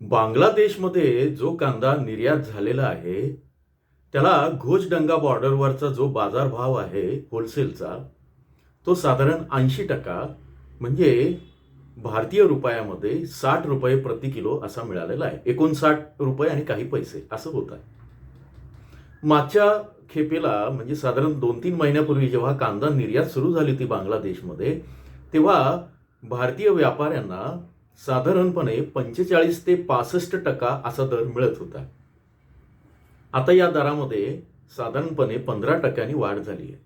बांगलादेशमध्ये जो कांदा निर्यात झालेला आहे त्याला घोषडंगा बॉर्डरवरचा जो बाजारभाव आहे होलसेलचा तो साधारण ऐंशी टक्का म्हणजे भारतीय रुपयामध्ये साठ रुपये प्रति किलो असा मिळालेला आहे. एकोणसाठ रुपये आणि काही पैसे असं होत आहे. मागच्या खेपेला म्हणजे साधारण दोन तीन महिन्यापूर्वी जेव्हा कांदा निर्यात सुरू झाली होती बांगलादेशमध्ये तेव्हा भारतीय व्यापाऱ्यांना साधारणपणे पंचेचाळीस ते पासष्ट टक्का असा दर मिळत होता. आता या दरामध्ये साधारणपणे पंधरा टक्क्यांनी वाढ झाली आहे.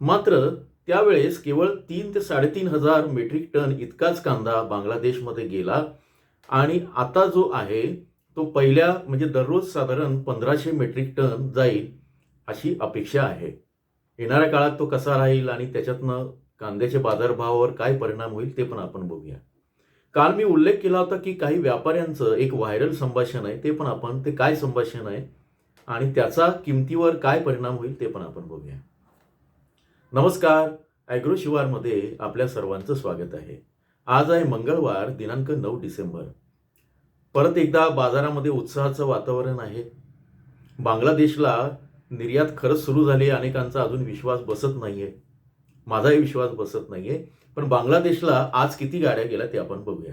मात्र त्यावेळेस केवळ तीन ते साडेतीन हजार मेट्रिक टन इतकाच कांदा बांगलादेशमध्ये गेला आणि आता जो आहे तो पहिल्या म्हणजे दररोज साधारण पंधराशे मेट्रिक टन जाईल अशी अपेक्षा आहे. येणाऱ्या काळात तो कसा राहील आणि त्याच्यातनं कांद्याच्या बाजारभावावर काय परिणाम होईल ते पण आपण बघूया. काल मी उल्लेख केला होता की काही व्यापाऱ्यांचं एक व्हायरल संभाषण आहे ते पण आपण ते काय संभाषण आहे आणि त्याचा किमतीवर काय परिणाम होईल ते पण आपण बघूया. नमस्कार ॲग्रो शिवारमध्ये आपल्या सर्वांचं स्वागत आहे. आज आहे मंगळवार दिनांक नऊ डिसेंबर. परत एकदा बाजारामध्ये उत्साहाचं वातावरण आहे. बांगलादेशला निर्यात खरंच सुरू झाली आहे अनेकांचा अजून विश्वास बसत नाही आहे माझाही विश्वास बसत नाही आहे पण बांगलादेशला आज किती गाड्या गेल्या ते आपण बघूया.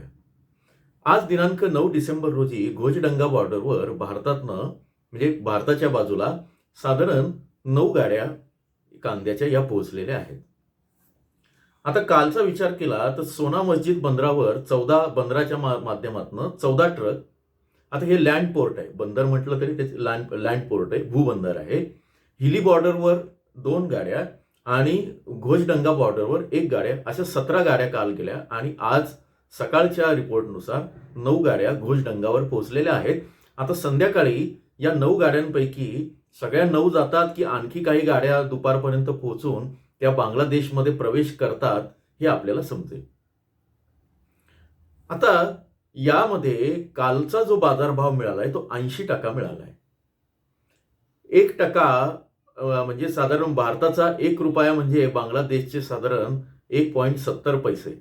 आज दिनांक नऊ डिसेंबर रोजी घोजडंगा बॉर्डरवर भारतातनं म्हणजे भारताच्या बाजूला साधारण नऊ गाड्या कांद्याच्या या पोहोचलेल्या आहेत. आता कालचा विचार केला तर सोना मस्जिद बंदरावर चौदा बंदराच्या मा माध्यमातून चौदा ट्रक आता हे लँड पोर्ट आहे. बंदर म्हटलं तरी त्याचे लँड लँड पोर्ट आहे भूबंदर आहे. हिली बॉर्डरवर दोन गाड्या आणि घोषडंगा बॉर्डरवर एक गाड्या अशा सतरा गाड्या काल गेल्या आणि आज सकाळच्या रिपोर्टनुसार नऊ गाड्या घोषडंगावर पोहोचलेल्या आहेत. आता संध्याकाळी या नऊ गाड्यांपैकी सगळ्या नऊ जातात की आणखी काही गाड्या दुपारपर्यंत पोहोचून त्या बांगलादेशमध्ये प्रवेश करतात हे आपल्याला समजेल. आता यामध्ये कालचा जो बाजारभाव मिळालाय तो ऐंशी टक्का मिळालाय. एक टक्का म्हणजे साधारण भारताचा एक रुपया म्हणजे बांगलादेशचे साधारण एक पॉईंट सत्तर पैसे.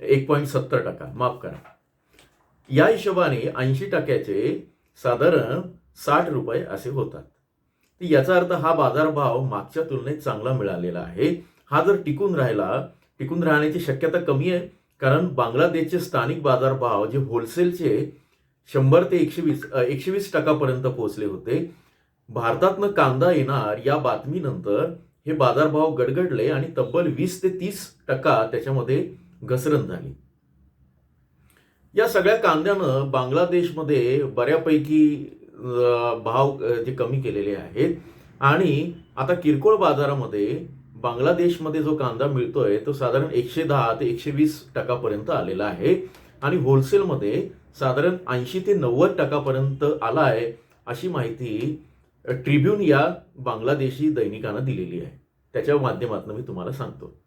एक पॉईंट सत्तर टक्का. माफ करा. या हिशोबाने ऐंशी टक्क्याचे साधारण साठ रुपये असे होतात. याचा अर्थ हा बाजारभाव मागच्या तुलनेत चांगला मिळालेला आहे. हा जर टिकून राहिला टिकून राहण्याची शक्यता कमी आहे कारण बांगलादेशचे स्थानिक बाजारभाव जे होलसेलचे शंभर ते एकशे वीस एकशे वीस टक्कापर्यंत पोहोचले होते भारतातनं कांदा येणार या बातमीनंतर हे बाजारभाव गडगडले आणि तब्बल वीस ते तीस टक्का त्याच्यामध्ये घसरण झाली. या सगळ्या कांद्यानं बांगलादेशमध्ये बऱ्यापैकी भाव जे कमी केलेले आहेत. आणि आता किरकोळ बाजारामध्ये बांगलादेशमध्ये जो कांदा मिळतोय तो साधारण एकशे दहा ते एकशे वीस टक्कापर्यंत आलेला आहे. आणि होलसेलमध्ये साधारण ऐंशी ते नव्वद टक्कापर्यंत आला आहे अशी माहिती ट्रिब्यून या बांगलादेशी दैनिकानं दिलेली आहे. त्याच्या माध्यमातून मी तुम्हाला सांगतो.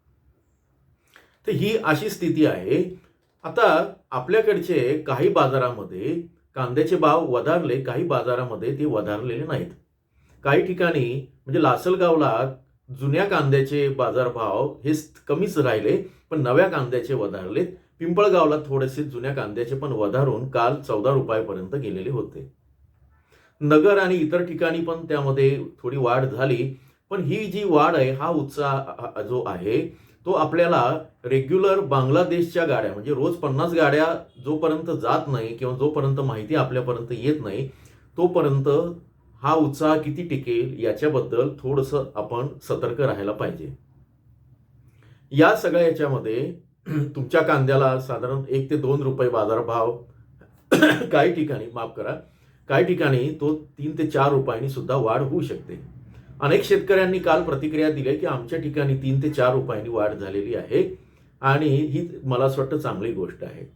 तर ही अशी स्थिती आहे. आता आपल्याकडचे काही बाजारामध्ये कांद्याचे भाव वधारले काही बाजारामध्ये ते वधारलेले नाहीत. काही ठिकाणी म्हणजे लासलगावला जुन्या कांद्याचे बाजारभाव हे कमीच राहिले पण नव्या कांद्याचे वधारलेत. पिंपळगावला थोडेसे जुन्या कांद्याचे पण वधारून काल चौदा रुपयापर्यंत गेलेले होते. नगर आणि इतर ठिकाणी पण त्यामध्ये थोडी वाढ झाली. पण ही जी वाढ आहे हा उत्साह जो आहे तो आपल्याला रेग्युलर बांगलादेशच्या गाड्या म्हणजे रोज पन्नास गाड्या जोपर्यंत जात नाही किंवा जोपर्यंत माहिती आपल्यापर्यंत येत नाही तोपर्यंत हा उत्साह किती टिकेल याच्याबद्दल थोडंसं आपण सतर्क राहायला पाहिजे. या सगळ्या याच्यामध्ये तुमच्या कांद्याला साधारण एक ते दोन रुपये बाजारभाव काही ठिकाणी माफ करा काही ठिकाणी तो तीन ते चार रुपयांनी सुद्धा वाढ होऊ शकते. अनेक शेतकऱ्यांनी काल प्रतिक्रिया दिल्या की आमच्या ठिकाणी तीन ते चार रुपयांनी वाढ झालेली आहे आणि ही मला असं वाटतं चांगली गोष्ट आहे.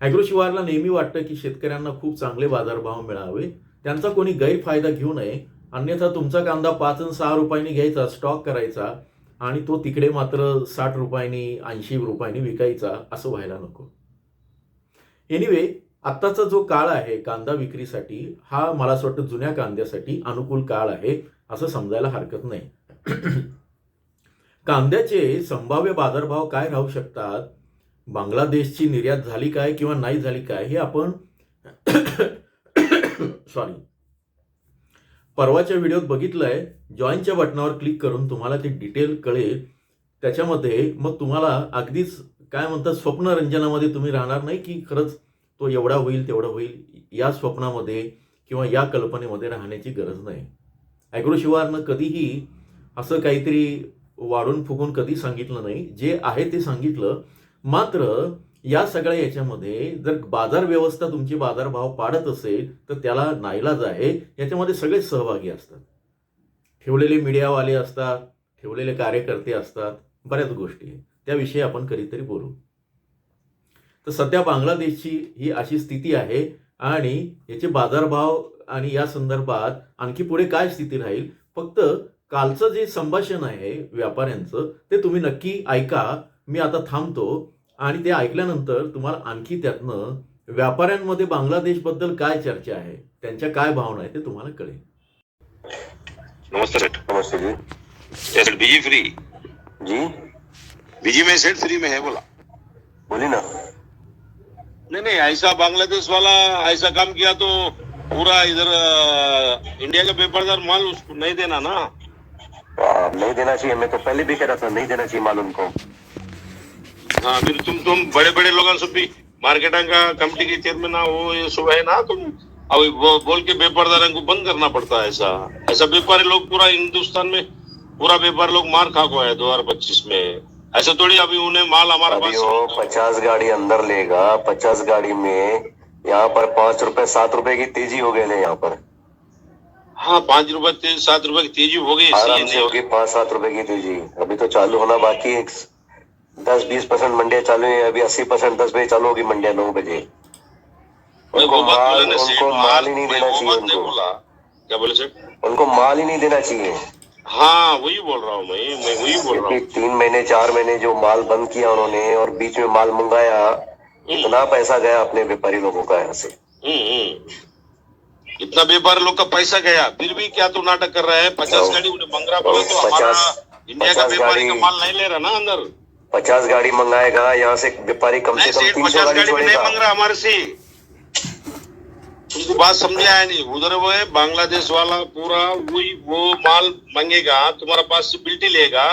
ॲग्रो शिवारला नेहमी वाटतं की शेतकऱ्यांना खूप चांगले बाजारभाव मिळावे. त्यांचा कोणी गैरफायदा घेऊ नये. अन्यथा तुमचा कांदा पाच आणि सहा रुपयांनी घ्यायचा स्टॉक करायचा आणि तो तिकडे मात्र साठ रुपयांनी ऐंशी रुपयांनी विकायचा असं व्हायला नको. एनिवे आत्ताचा जो काळ आहे कांदा विक्रीसाठी हा मला असं वाटतं जुन्या कांद्यासाठी अनुकूल काळ आहे असं समजायला हरकत नाही. कांद्याचे संभाव्य बाजारभाव काय राहू शकतात? बांगलादेशची निर्यात झाली काय किंवा नाही झाली काय हे आपण सॉरी परवाच्या व्हिडिओत बघितलंय जॉईनच्या बटनावर क्लिक करून तुम्हाला ते डिटेल कळेल. त्याच्यामध्ये मग तुम्हाला अगदीच काय म्हणतात स्वप्नरंजनामध्ये तुम्ही राहणार नाही की खरंच तो एवढा होईल तेवढा होईल या स्वप्नामध्ये किंवा या कल्पनेमध्ये राहण्याची गरज नाही. ॲग्रोशिवारनं कधीही असं काहीतरी वाढून फुगून कधी सांगितलं नाही. जे आहे ते सांगितलं. मात्र या सगळ्या याच्यामध्ये जर बाजार व्यवस्था तुमची बाजारभाव पाडत असेल तर त्याला नाईलाज आहे याच्यामध्ये सगळे सहभागी असतात. ठेवलेले मीडियावाले असतात ठेवलेले कार्यकर्ते असतात बऱ्याच गोष्टी. त्याविषयी आपण कधीतरी बोलू. तर सध्या बांगलादेशची ही अशी स्थिती आहे आणि याचे बाजारभाव आणि या संदर्भात आणखी पुढे काय स्थिती राहील? फक्त कालचं जे संभाषण आहे व्यापाऱ्यांचं ते तुम्ही नक्की ऐका. मी आता थांबतो आणि ते ऐकल्यानंतर तुम्हाला आणखी त्यातनं व्यापाऱ्यांमध्ये बांगलादेशबद्दल काय चर्चा आहे त्यांच्या काय भावना आहे ते तुम्हाला कळेल. नमस्ते जी. बीजी फ्री जी? बीजी में सेठ फ्री में है बोला. बोली ना. नहीं नहीं ऐसा बांग्लादेश वाला ऐसा काम किया तो पूरा इधर इंडिया का बेपरदार माल उसको नहीं देना ना। आ, नहीं देना चाहिए मैं तो पहले भी कह रहा था नहीं देना चाहिए माल उनको। हाँ फिर तुम तुम बड़े बड़े लोगों से भी मार्केटिंग का कमेटी के चेयरमैन ना वो ये सब है ना तुम अब वो बोल के बेपरदारों को बंद करना पड़ता है ऐसा। ऐसा व्यापारी लोग पूरा हिंदुस्तान में पूरा व्यापारी लोग मार खा को है दो हज़ार पच्चीस में। ऐसा थोड़ी अभी उन्हें माल हमारे अभी पास वो पचास गाड़ी अंदर लेगा पचास गाड़ी में यहाँ पर पाँच रुपए सात रुपए की तेज़ी हो गई यहाँ पर। हाँ पाँच रुपए सात रुपए की तेज़ी हो गई आराम से होगी पाँच सात रुपए की तेज़ी। अभी तो चालू होना बाकी है दस बीस परसेंट मंडियाँ चालू है अभी अस्सी परसेंट दस बजे चालू होगी मंडियाँ नौ बजे। उनको माल उनको ही नहीं देना चाहिए उनको। क्या बोले सेठ उनको माल ही नहीं देना चाहिए। हाँ वही बोल रहा हूँ मैं मैं वही बोल रहा हूँ। तीन महीने चार महीने जो माल बंद किया उन्होंने और बीच में माल मंगाया इतना पैसा गया अपने व्यापारी लोगों का यहाँ से। हम्म, हम्म। इतना व्यापारी लोग का पैसा गया फिर भी क्या तू नाटक कर रहा है? पचास गाड़ी उन्हें मंगरा बोले तो हमारा पचास- इंडिया का व्यापारी का माल नहीं ले रहा ना अंदर। पचास गाड़ी मंगाएगा यहाँ से व्यापारी कम से कम तीन सौ गाड़ी नहीं मंग रहा हमारे से। तुमको बात समझ आया नहीं। उधर वो है बांग्लादेश वाला पूरा वही वो माल मांगेगा तुम्हारा पास से बिल्टी लेगा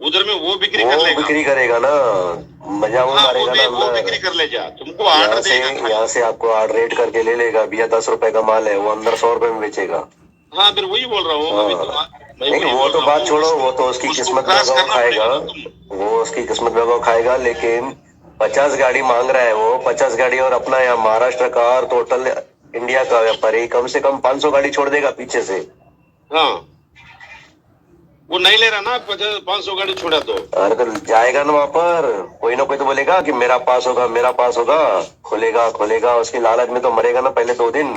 उधर में वो बिक्री कर लेगा। बिक्री करेगा ना मज़ा वो हाँ मारेगा ना वो बिक्री कर ले जा। तुमको ऑर्डर यहाँ से देगा। यहाँ से आपको आर्ड रेट करके ले लेगा भैया दस रुपए का माल है वो अंदर सौ रुपए में बेचेगा। हाँ फिर वही बोल रहा हूँ तो मैं नहीं वो तो बात छोड़ो वो तो उसकी किस्मत में खाएगा। वो उसकी किस्मत में खाएगा लेकिन पचास गाड़ी मांग रहा है वो पचास गाड़ी और अपना यहाँ महाराष्ट्र का और टोटल इंडिया का व्यापारी कम से कम पाँच सौ गाड़ी छोड़ देगा पीछे से। हाँ। वो नहीं ले रहा ना पचास पाँच सौ गाड़ी छोड़ा तो। अरे तो जाएगा ना वहाँ पर कोई ना कोई तो बोलेगा कि मेरा पास होगा मेरा पास होगा खोलेगा खोलेगा उसकी लालच में तो मरेगा ना पहले दो दिन।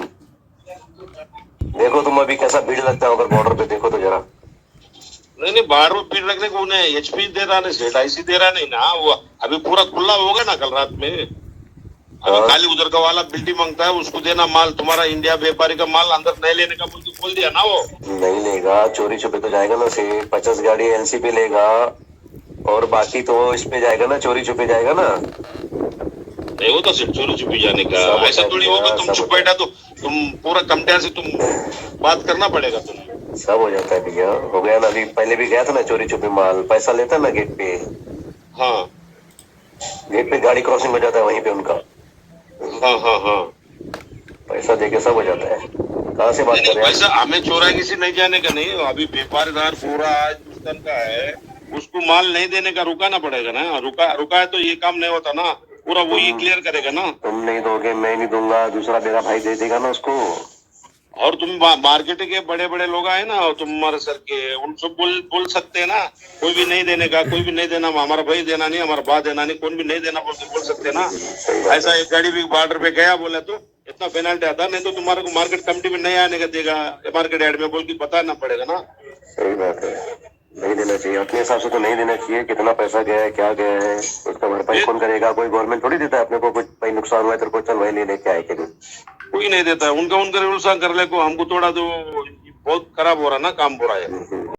देखो तुम अभी कैसा भीड़ लगता है अगर बॉर्डर पे देखो तो जरा। नहीं नहीं बाहर में पीट रखने को उन्हें एचपी दे रहा नहीं सेठ आईसी दे रहा नहीं ना वो अभी पूरा खुला होगा ना कल रात में। खाली उधर का वाला बिल्टी माँगता है उसको देना माल तुम्हारा इंडिया व्यापारी का माल अंदर नहीं लेने का बोल के बोल दिया ना वो? नहीं लेगा चोरी छुपे तो जाएगा ना से पचास गाड़ी एलसी पे लेगा और बाकी तो इस पे जाएगा ना चोरी छुपे जाएगा ना। नहीं होता सेठ चोरी छुपी जाने का ऐसा थोड़ी होगा तुम है। बैठा तो तुम पूरा कमटिया से तुम बात करना पड़ेगा तुम सब हो जाता है भैया हो गया ना अभी पहले भी गया था ना चोरी छुपे माल पैसा लेता ना गेट पे? हाँ। गेट पे गाड़ी क्रॉसिंग हो जाता है वहीं पे उनका। हाँ हाँ हाँ। पैसा देके सब हो जाता है। कहा से बात कर रहे हैं? पैसा हमें चोरा किसी नहीं जाने का नहीं। अभी व्यापारदार पूरा हिंदुस्तान का है। उसको माल नहीं देने का रुकाना पड़ेगा ना। रुका रुका है तो ये काम नहीं होता ना। पूरा वही क्लियर करेगा ना। तुम नहीं दोगे मैं नहीं दूँगा। दूसरा मेरा भाई दे देगा ना उसको। और तुम मार्केट के बड़े बड़े लोग आए ना और तुम्हारे सर के उनसे बोल बोल सकते हैं ना। कोई भी नहीं देने का कोई भी नहीं देना हमारा भाई देना नहीं हमारा बा देना नहीं कौन भी नहीं देना बोल बोल सकते ना। ऐसा एक गाड़ी भी बॉर्डर पे गया बोला तो इतना पेनल्टी आता नहीं तो तुम्हारे को मार्केट कमेटी में नहीं आने का देगा मार्केट एड में बोल के बताना पड़ेगा ना। सही बात है। नहीं देना चाहिए। अपने हिसाब से तो नहीं देना चाहिए कितना पैसा गया है क्या गया है उसका भरपाई कौन करेगा? कोई गवर्नमेंट थोड़ी देता है अपने को कुछ नुकसान हुआ है तेरे को चल वही ले लेके आए के लिए कोई नहीं देता है। उनका उनका रूल्स कर ले को हमको थोड़ा तो बहुत खराब हो रहा ना काम हो रहा है।